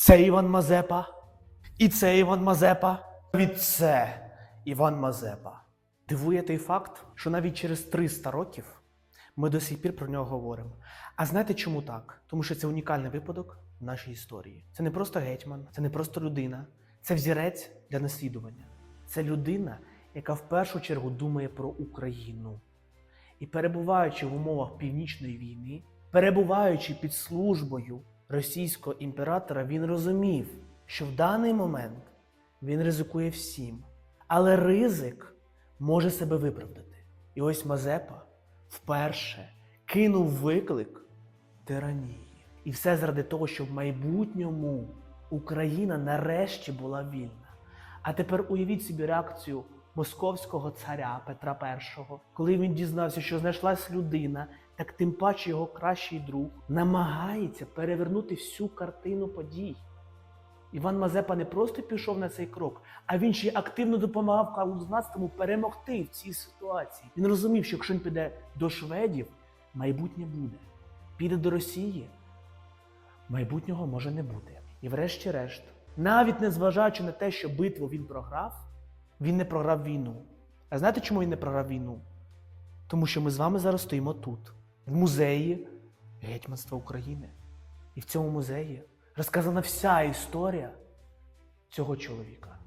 Це Іван Мазепа. І це Іван Мазепа. Від це Іван Мазепа. Дивує той факт, що навіть через 300 років ми до сих пір про нього говоримо. А знаєте чому так? Тому що це унікальний випадок в нашій історії. Це не просто гетьман, це не просто людина, це взірець для наслідування. Це людина, яка в першу чергу думає про Україну. І перебуваючи в умовах північної війни, перебуваючи під службою російського імператора, він розумів, що в даний момент він ризикує всім. Але ризик може себе виправдати. І ось Мазепа вперше кинув виклик тиранії. І все заради того, щоб в майбутньому Україна нарешті була вільна. А тепер уявіть собі реакцію московського царя Петра І, коли він дізнався, що знайшлась людина, так тим паче його кращий друг намагається перевернути всю картину подій. Іван Мазепа не просто пішов на цей крок, а він ще й активно допомагав Карлу XII перемогти в цій ситуації. Він розумів, що якщо він піде до шведів, майбутнє буде. Піде до Росії, майбутнього може не бути. І врешті-решт, навіть незважаючи на те, що битву він програв, він не програв війну. А знаєте, чому він не програв війну? Тому що ми з вами зараз стоїмо тут, в музеї Гетьманства України. І в цьому музеї розказана вся історія цього чоловіка.